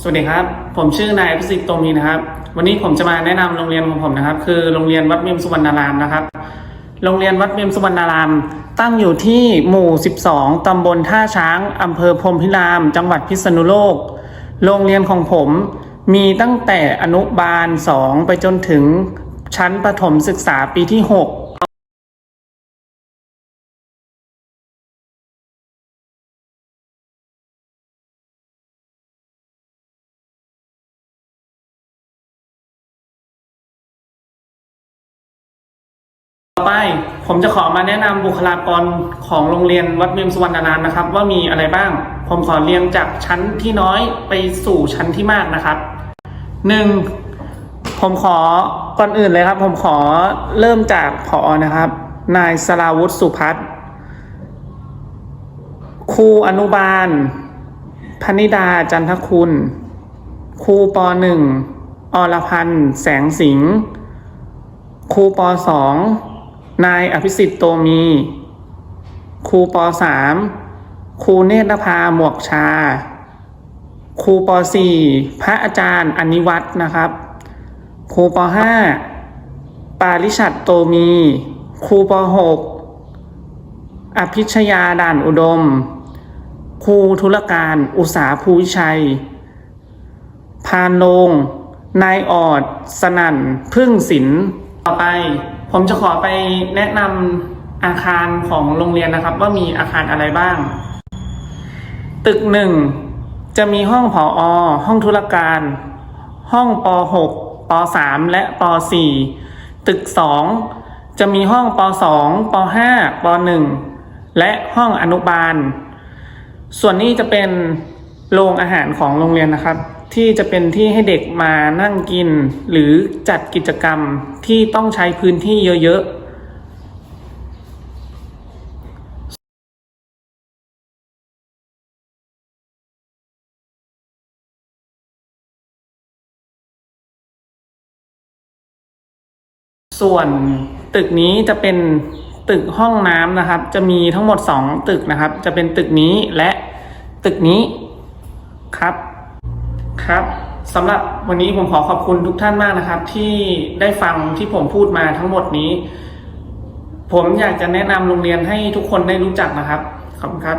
สวัสดีครับ ผมชื่อนายพิสิทธิ์โตมีนะครับ วันนี้ผมจะมาแนะนำโรงเรียนของผมนะครับ คือโรงเรียนวัดเมียมสุวรรณารามนะครับ โรงเรียนวัดเมียมสุวรรณาราม ตั้งอยู่ที่หมู่ 12ตำบลท่าช้างอำเภอพรมพิราม จังหวัดพิษณุโลก โรงเรียนของผมมีตั้งแต่อนุบาล 2 ไปจนถึงชั้นประถมศึกษาปีที่ 6 ต่อไปผมจะขอมาแนะนำบุคลากรของโรงเรียนวัดเมียมสุวรรณารามนะครับ ว่ามีอะไรบ้าง ผมขอเรียงจากชั้นที่น้อยไปสู่ชั้นที่มากนะครับหนึ่งผมขอก่อนอื่นเลยครับ ผมขอเริ่มจากผอนะครับ นายสราวุฒิสุพัฒน์ครูอนุบาลพนิดาจันทคุณครูปหนึ่งอรพันธ์แสงสิงห์ครูปสอง นายอภิสิทธิ์โตมี ครูปสามครูเนตรภาหมวกชา ครูปสี่พระอาจารย์อนิวัตรนะครับ ครูปห้าปาริชัดโตมี ครูปหกอภิชยาด่านอุดม ครูธุรการอุตสาภูวิชัย พานโลงนายออด สนั่น พึ่งศิลป์ต่อไป ผมจะขอไปแนะนำอาคารของโรงเรียนนะครับ ว่ามีอาคารอะไรบ้าง ตึกหนึ่งจะมีห้องผออห้องธุรการ ห้องป .6 ป .3 และป .4 ตึกสองจะมีห้องป .2 ป .5 ป .1 และห้องอนุบาล ส่วนนี้จะเป็นโรงอาหารของโรงเรียนนะครับ ที่จะเป็นที่ให้เด็กมานั่งกิน หรือจัดกิจกรรมที่ต้องใช้พื้นที่เยอะๆ ส่วนตึกนี้จะเป็นตึกห้องน้ำนะครับ จะมีทั้งหมด 2 ตึกนะครับ จะเป็นตึกนี้และตึกนี้ครับ ครับสำหรับวันนี้ผมขอขอบคุณทุกท่านมากนะครับ ที่ได้ฟังที่ผมพูดมาทั้งหมดนี้ ผมอยากจะแนะนำโรงเรียนให้ทุกคนได้รู้จักนะครับ ขอบคุณครับ